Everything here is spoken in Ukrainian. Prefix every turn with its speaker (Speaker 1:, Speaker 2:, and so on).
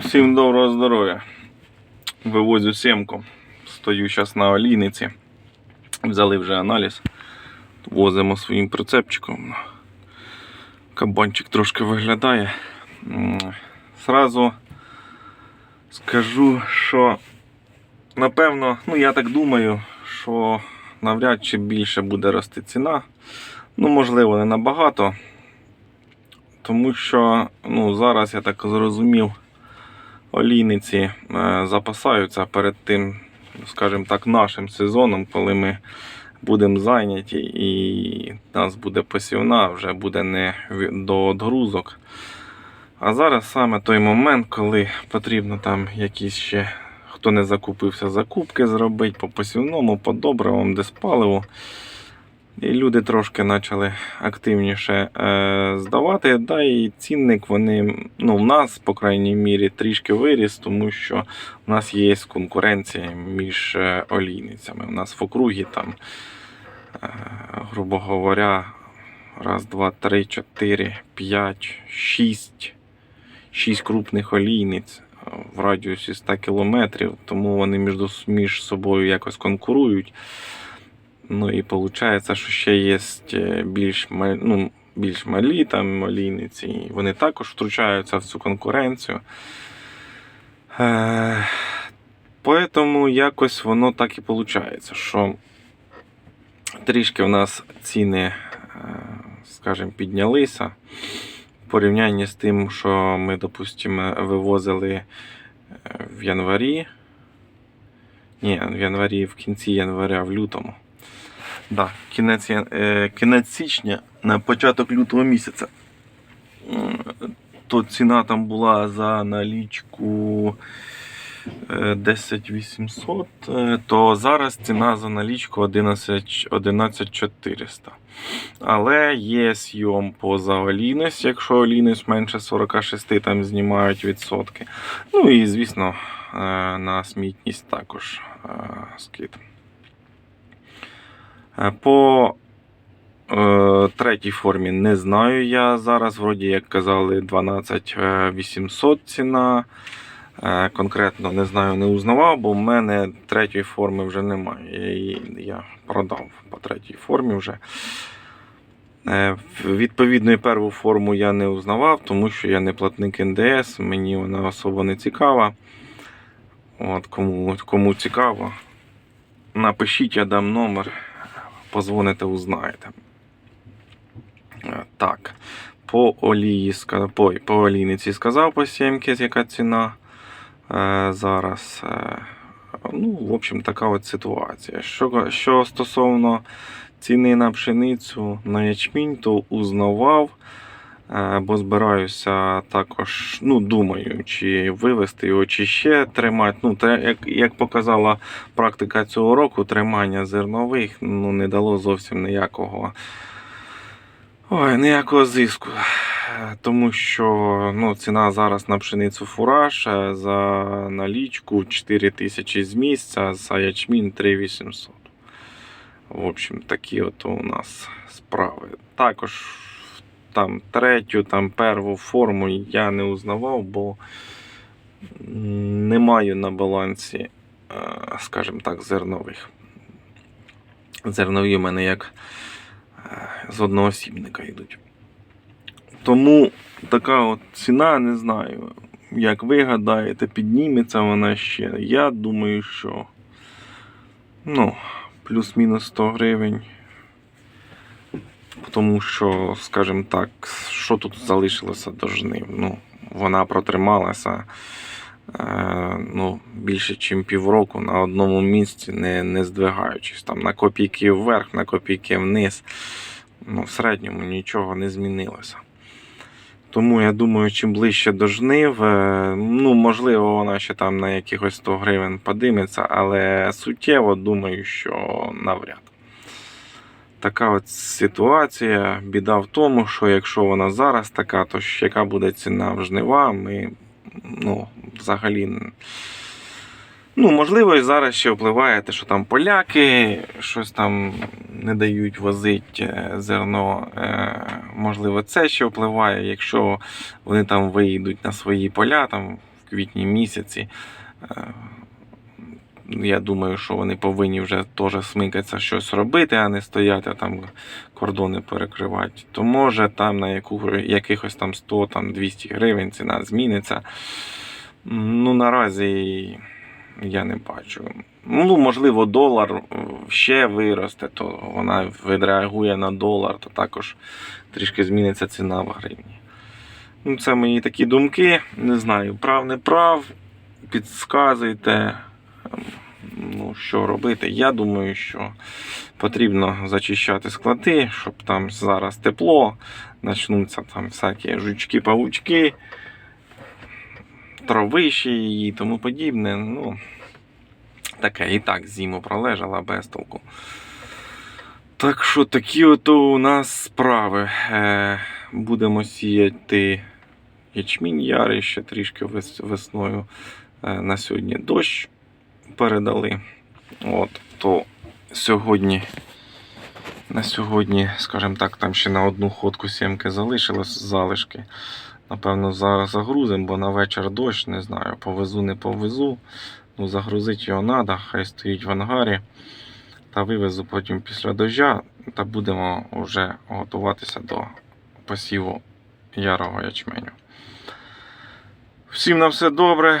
Speaker 1: Всім доброго здоров'я. Вивозю сімку. Стою зараз на олійниці. Взяли вже аналіз. Возимо своїм прицепчиком. Кабанчик трошки виглядає. Сразу скажу, що напевно, ну я так думаю, що навряд чи більше буде рости ціна. Ну, можливо, не набагато. Тому що ну, зараз я так зрозумів, олійниці е, запасаються перед тим, скажімо так, нашим сезоном, коли ми будемо зайняті і нас буде посівна, вже буде не до відгрузок. А зараз саме той момент, коли потрібно там якісь ще, хто не закупився, закупки зробити по посівному, по добривам, десь паливу. І люди трошки почали активніше е, здавати. Да, і цінник вони, ну, в нас, по крайній мірі, трішки виріс, тому що в нас є конкуренція між е, олійницями. У нас в округі там, е, грубо говоря, раз, два, три, чотири, п'ять, шість, шість крупних олійниць в радіусі 100 кілометрів, тому вони між собою якось конкурують. Ну і виходить, що ще є е, більш, ну, більш малі там олійниці, і вони також втручаються в цю конкуренцію. Е, Поэтому якось воно так і виходить, що трішки в нас ціни, е, скажімо, піднялися в порівнянні з тим, що ми, допустимо, вивозили е, в январі. Ні, в январі, в кінці января, в лютому. Да, кінець, е, кінець січня на початок лютого місяця. То ціна там була за налічку е, 10 800, е, то зараз ціна за налічку 11 11 Але є сйом поза олійність, якщо олійність менше 46, там знімають відсотки. Ну і, звісно, е, на смітність також е, скид. Е, По е, третій формі не знаю я зараз. Вроді, як казали, 12 е, 800 ціна. Конкретно не знаю, не узнавав, бо в мене третьої форми вже немає. Я я продав по третій формі вже. Відповідно, і перву форму я не узнавав, тому що я не платник НДС, мені вона особо не цікава. От, кому, кому цікаво, напишіть, я дам номер, позвоните, узнаєте. Е, Так, по олії, по, по олійниці сказав по 7 яка ціна е, зараз. Е, ну, в общем, така от ситуація. Що, що стосовно ціни на пшеницю на ячмінь, то узнавав. Е, Бо збираюся також, ну, думаю, чи вивести його, чи ще тримати. Ну, як, як показала практика цього року, тримання зернових ну, не дало зовсім ніякого, ой, ніякого зиску. Тому що ну, ціна зараз на пшеницю фураж е, за налічку 4 тисячі з місця, за ячмінь 3800. В общем, такі от у нас справи. Також там третю, там перву форму я не узнавав, бо не маю на балансі, е, скажімо так, зернових. Зернові в мене як е, з одноосібника йдуть. Тому така от ціна, не знаю, як ви гадаєте, підніметься вона ще. Я думаю, що ну, плюс-мінус 100 гривень. Тому що, скажімо так, що тут залишилося до жнив? Ну, вона протрималася е, ну, більше, ніж півроку на одному місці, не, не здвигаючись. Там на копійки вверх, на копійки вниз. Ну, в середньому нічого не змінилося. Тому я думаю, чим ближче до жнив, е, ну, можливо, вона ще там на якихось 100 гривень подиметься, але суттєво думаю, що навряд. Така от ситуація. Біда в тому, що якщо вона зараз така, то яка буде ціна в жнива, ми ну, взагалі. Ну, можливо, і зараз ще впливає те, що там поляки щось там не дають возити е, зерно. Е, Можливо, це ще впливає, якщо вони там виїдуть на свої поля, там квітні місяці. Я думаю, що вони повинні вже теж смикатися щось робити, а не стояти там кордони перекривати. То може там на яку, якихось там 100 там 200 гривень ціна зміниться. Ну, наразі я не бачу. Ну, можливо, долар ще виросте, то вона відреагує на долар, то також трішки зміниться ціна в гривні. Ну, це мої такі думки. Не знаю, прав, не прав. Підсказуйте, ну, що робити. Я думаю, що потрібно зачищати склади, щоб там зараз тепло, почнуться там всякі жучки-павучки, травиші і тому подібне. Ну, таке і так зиму пролежала без толку. Так що такі ото у нас справи. Е, будемо сіяти ячмінь ярий ще трішки весною. Е, на сьогодні дощ передали. От, то сьогодні, на сьогодні, скажімо так, там ще на одну ходку сімки залишилось залишки. Напевно, загрузимо, бо на вечір дощ, не знаю, повезу, не повезу. Ну, загрузити його треба, хай стоїть в ангарі. Та вивезу потім після дождя, та будемо вже готуватися до посіву ярого ячменю. Всім на все добре.